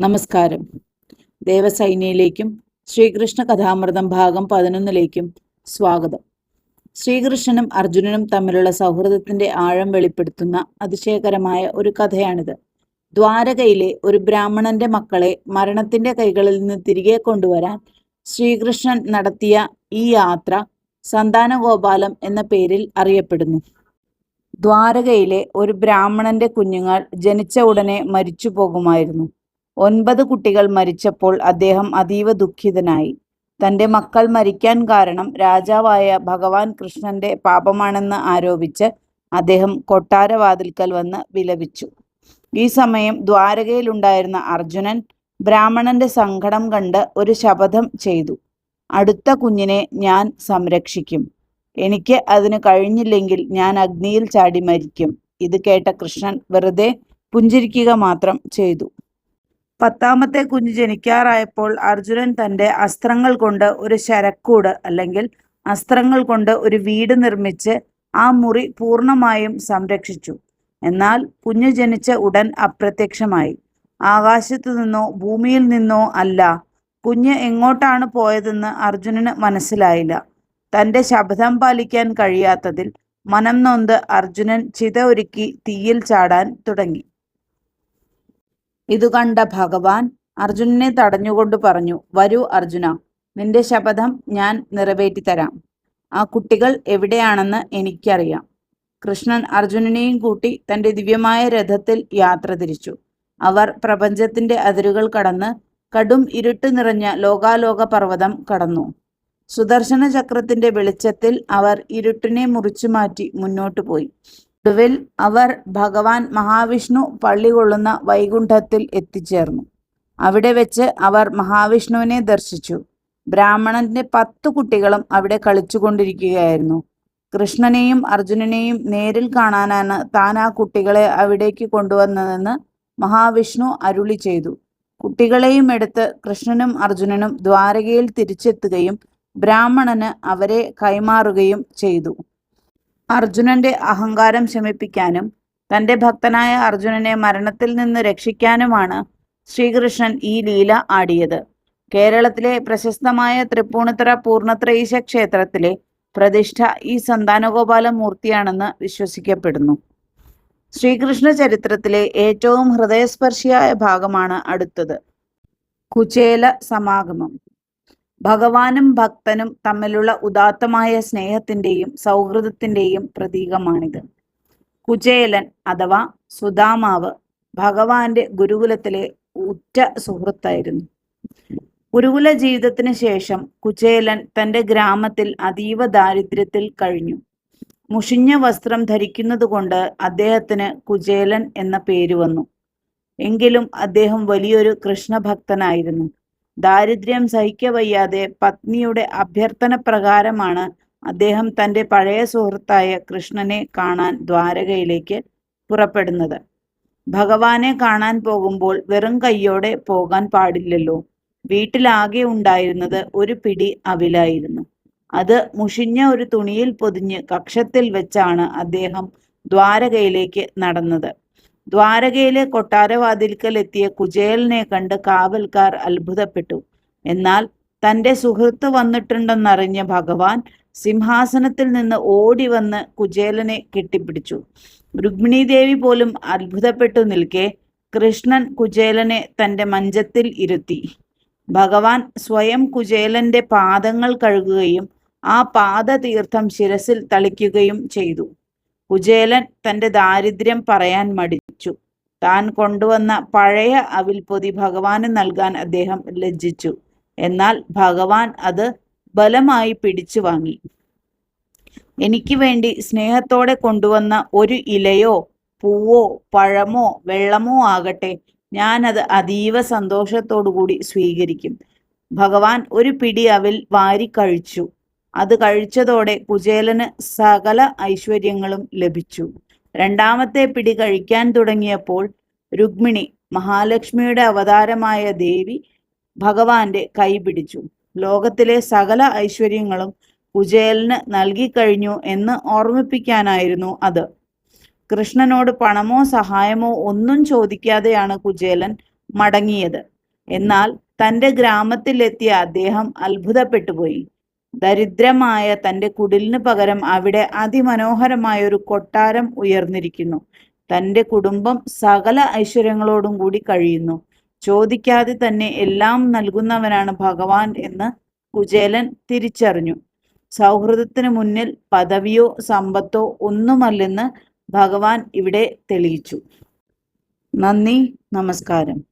നമസ്കാരം. ദേവസൈന്യയിലേക്കും ശ്രീകൃഷ്ണ കഥാമൃതം ഭാഗം പതിനൊന്നിലേക്കും സ്വാഗതം. ശ്രീകൃഷ്ണനും അർജുനനും തമ്മിലുള്ള സൗഹൃദത്തിന്റെ ആഴം വെളിപ്പെടുത്തുന്ന അതിശയകരമായ ഒരു കഥയാണിത്. ദ്വാരകയിലെ ഒരു ബ്രാഹ്മണന്റെ മക്കളെ മരണത്തിന്റെ കൈകളിൽ നിന്ന് തിരികെ കൊണ്ടുവരാൻ ശ്രീകൃഷ്ണൻ നടത്തിയ ഈ യാത്ര സന്താനഗോപാലം എന്ന പേരിൽ അറിയപ്പെടുന്നു. ദ്വാരകയിലെ ഒരു ബ്രാഹ്മണന്റെ കുഞ്ഞുങ്ങൾ ജനിച്ച ഉടനെ മരിച്ചു പോകുമായിരുന്നു ഒൻപത് കുട്ടികൾ മരിച്ചപ്പോൾ അദ്ദേഹം അതീവ ദുഃഖിതനായി. തന്റെ മക്കൾ മരിക്കാൻ കാരണം രാജാവായ ഭഗവാൻ കൃഷ്ണന്റെ പാപമാണെന്ന് ആരോപിച്ച് അദ്ദേഹം കൊട്ടാരവാതിൽക്കൽ വന്ന് വിലപിച്ചു. ഈ സമയം ദ്വാരകയിലുണ്ടായിരുന്ന അർജുനൻ ബ്രാഹ്മണന്റെ സങ്കടം കണ്ട് ഒരു ശപഥം ചെയ്തു. അടുത്ത കുഞ്ഞിനെ ഞാൻ സംരക്ഷിക്കും. എനിക്ക് അതിന് കഴിഞ്ഞില്ലെങ്കിൽ ഞാൻ അഗ്നിയിൽ ചാടി മരിക്കും. ഇത് കേട്ട കൃഷ്ണൻ വെറുതെ പുഞ്ചിരിക്കുക മാത്രം ചെയ്തു. പത്താമത്തെ കുഞ്ഞ് ജനിക്കാറായപ്പോൾ അർജുനൻ തന്റെ അസ്ത്രങ്ങൾ കൊണ്ട് ഒരു ശരക്കൂട് അല്ലെങ്കിൽ അസ്ത്രങ്ങൾ കൊണ്ട് ഒരു വീട് നിർമ്മിച്ച് ആ മുറി പൂർണമായും സംരക്ഷിച്ചു. എന്നാൽ കുഞ്ഞ് ജനിച്ച ഉടൻ അപ്രത്യക്ഷമായി. ആകാശത്തു നിന്നോ ഭൂമിയിൽ നിന്നോ അല്ല കുഞ്ഞ് എങ്ങോട്ടാണ് പോയതെന്ന് അർജുനന് മനസ്സിലായില്ല. തന്റെ ശബ്ദം പാലിക്കാൻ കഴിയാത്തതിൽ മനം നൊന്ത് അർജുനൻ ചിത ഒരുക്കി തീയിൽ ചാടാൻ തുടങ്ങി. ഇതു കണ്ട ഭഗവാൻ അർജുനനെ തടഞ്ഞുകൊണ്ട് പറഞ്ഞു വരൂ അർജുന നിന്റെ ശപഥം ഞാൻ നിറവേറ്റിത്തരാം. ആ കുട്ടികൾ എവിടെയാണെന്ന് എനിക്കറിയാം. കൃഷ്ണൻ അർജുനനെയും കൂട്ടി തന്റെ ദിവ്യമായ രഥത്തിൽ യാത്ര തിരിച്ചു. അവർ പ്രപഞ്ചത്തിന്റെ അതിരുകൾ കടന്ന് കടും ഇരുട്ട് നിറഞ്ഞ ലോകാലോക പർവതം കടന്നു. സുദർശന ചക്രത്തിന്റെ വെളിച്ചത്തിൽ അവർ ഇരുട്ടിനെ മുറിച്ചു മാറ്റി മുന്നോട്ടു പോയി. ഒടുവിൽ അവർ ഭഗവാൻ മഹാവിഷ്ണു പള്ളി കൊള്ളുന്ന വൈകുണ്ഠത്തിൽ എത്തിച്ചേർന്നു. അവിടെ വെച്ച് അവർ മഹാവിഷ്ണുവിനെ ദർശിച്ചു. ബ്രാഹ്മണന്റെ പത്ത് കുട്ടികളും അവിടെ കളിച്ചുകൊണ്ടിരിക്കുകയായിരുന്നു. കൃഷ്ണനെയും അർജുനനെയും നേരിൽ കാണാനാണ് താൻ ആ കുട്ടികളെ അവിടേക്ക് കൊണ്ടുവന്നതെന്ന് മഹാവിഷ്ണു അരുളി ചെയ്തു. കുട്ടികളെയും എടുത്ത് കൃഷ്ണനും അർജുനനും ദ്വാരകയിൽ തിരിച്ചെത്തുകയും ബ്രാഹ്മണന് അവരെ കൈമാറുകയും ചെയ്തു. അർജുനന്റെ അഹങ്കാരം ശമിപ്പിക്കാനും തന്റെ ഭക്തനായ അർജുനനെ മരണത്തിൽ നിന്ന് രക്ഷിക്കാനുമാണ് ശ്രീകൃഷ്ണൻ ഈ ലീല ആടിയത്. കേരളത്തിലെ പ്രശസ്തമായ തൃപ്പൂണിത്തറ പൂർണത്രയീശ ക്ഷേത്രത്തിലെ പ്രതിഷ്ഠ ഈ സന്താനഗോപാല മൂർത്തിയാണെന്ന് വിശ്വസിക്കപ്പെടുന്നു. ശ്രീകൃഷ്ണ ചരിത്രത്തിലെ ഏറ്റവും ഹൃദയസ്പർശിയായ ഭാഗമാണ് അടുത്തത്. കുചേല സമാഗമം. ഭഗവാനും ഭക്തനും തമ്മിലുള്ള ഉദാത്തമായ സ്നേഹത്തിന്റെയും സൗഹൃദത്തിന്റെയും പ്രതീകമാണിത്. കുചേലൻ അഥവാ സുദാമാവ് ഭഗവാന്റെ ഗുരുകുലത്തിലെ ഉറ്റ സുഹൃത്തായിരുന്നു. ഗുരുകുല ജീവിതത്തിന് ശേഷം കുചേലൻ തന്റെ ഗ്രാമത്തിൽ അതീവ ദാരിദ്ര്യത്തിൽ കഴിഞ്ഞു. മുഷിഞ്ഞ വസ്ത്രം ധരിക്കുന്നതുകൊണ്ട് അദ്ദേഹത്തിന് കുചേലൻ എന്ന പേര് വന്നു. എങ്കിലും അദ്ദേഹം വലിയൊരു കൃഷ്ണഭക്തനായിരുന്നു. ദാരിദ്ര്യം സഹിക്കവയ്യാതെ പത്നിയുടെ അഭ്യർത്ഥന പ്രകാരമാണ് അദ്ദേഹം തന്റെ പഴയ സുഹൃത്തായ കൃഷ്ണനെ കാണാൻ ദ്വാരകയിലേക്ക് പുറപ്പെടുന്നത്. ഭഗവാനെ കാണാൻ പോകുമ്പോൾ വെറും കയ്യോടെ പോകാൻ പാടില്ലല്ലോ. വീട്ടിലാകെ ഉണ്ടായിരുന്നത് ഒരു പിടി അവിലായിരുന്നു. അത് മുഷിഞ്ഞ ഒരു തുണിയിൽ പൊതിഞ്ഞ് കക്ഷത്തിൽ വെച്ചാണ് അദ്ദേഹം ദ്വാരകയിലേക്ക് നടന്നത്. ദ്വാരകയിലെ കൊട്ടാരവാതിൽക്കൽ എത്തിയ കുചേലിനെ കണ്ട് കാവൽക്കാർ അത്ഭുതപ്പെട്ടു. എന്നാൽ തന്റെ സുഹൃത്ത് വന്നിട്ടുണ്ടെന്നറിഞ്ഞ ഭഗവാൻ സിംഹാസനത്തിൽ നിന്ന് ഓടി വന്ന് കുചേലനെ കെട്ടിപ്പിടിച്ചു. രുക്മിണി ദേവി പോലും അത്ഭുതപ്പെട്ടു നിൽക്കെ കൃഷ്ണൻ കുചേലനെ തന്റെ മഞ്ചത്തിൽ ഇരുത്തി. ഭഗവാൻ സ്വയം കുചേലന്റെ പാദങ്ങൾ കഴുകുകയും ആ പാദതീർത്ഥം ശിരസിൽ തളിക്കുകയും ചെയ്തു. കുചേലൻ തന്റെ ദാരിദ്ര്യം പറയാൻ മടിച്ചു. താൻ കൊണ്ടുവന്ന പഴയ അവിൽപ്പൊതി ഭഗവാന് നൽകാൻ അദ്ദേഹം ലജ്ജിച്ചു. എന്നാൽ ഭഗവാൻ അത് ബലമായി പിടിച്ചു വാങ്ങി. എനിക്ക് വേണ്ടി സ്നേഹത്തോടെ കൊണ്ടുവന്ന ഒരു ഇലയോ പൂവോ പഴമോ വെള്ളമോ ആകട്ടെ ഞാനത് അതീവ സന്തോഷത്തോടു കൂടി സ്വീകരിക്കും. ഭഗവാൻ ഒരു പിടി അവിൽ വാരി കഴിച്ചു. അത് കഴിച്ചതോടെ കുചേലന് സകല ഐശ്വര്യങ്ങളും ലഭിച്ചു. രണ്ടാമത്തെ പിടി കഴിക്കാൻ തുടങ്ങിയപ്പോൾ രുക്മിണി മഹാലക്ഷ്മിയുടെ അവതാരമായ ദേവി ഭഗവാന്റെ കൈപിടിച്ചു ലോകത്തിലെ സകല ഐശ്വര്യങ്ങളും കുചേലന് നൽകിക്കഴിഞ്ഞു എന്ന് ഓർമ്മിപ്പിക്കാനായിരുന്നു അത്. കൃഷ്ണനോട് പണമോ സഹായമോ ഒന്നും ചോദിക്കാതെയാണ് കുചേലൻ മടങ്ങിയത്. എന്നാൽ തന്റെ ഗ്രാമത്തിലെത്തിയ അദ്ദേഹം അത്ഭുതപ്പെട്ടുപോയി ദരിദ്രമായ തന്റെ കുടിലിന് പകരം അവിടെ അതിമനോഹരമായ ഒരു കൊട്ടാരം ഉയർന്നിരിക്കുന്നു. തന്റെ കുടുംബം സകല ഐശ്വര്യങ്ങളോടും കൂടി കഴിയുന്നു. ചോദിക്കാതെ തന്നെ എല്ലാം നൽകുന്നവനാണ് ഭഗവാൻ എന്ന് കുചേലൻ തിരിച്ചറിഞ്ഞു. സൗഹൃദത്തിന് മുന്നിൽ പദവിയോ സമ്പത്തോ ഒന്നുമല്ലെന്ന് ഭഗവാൻ ഇവിടെ തെളിയിച്ചു. നന്ദി നമസ്കാരം.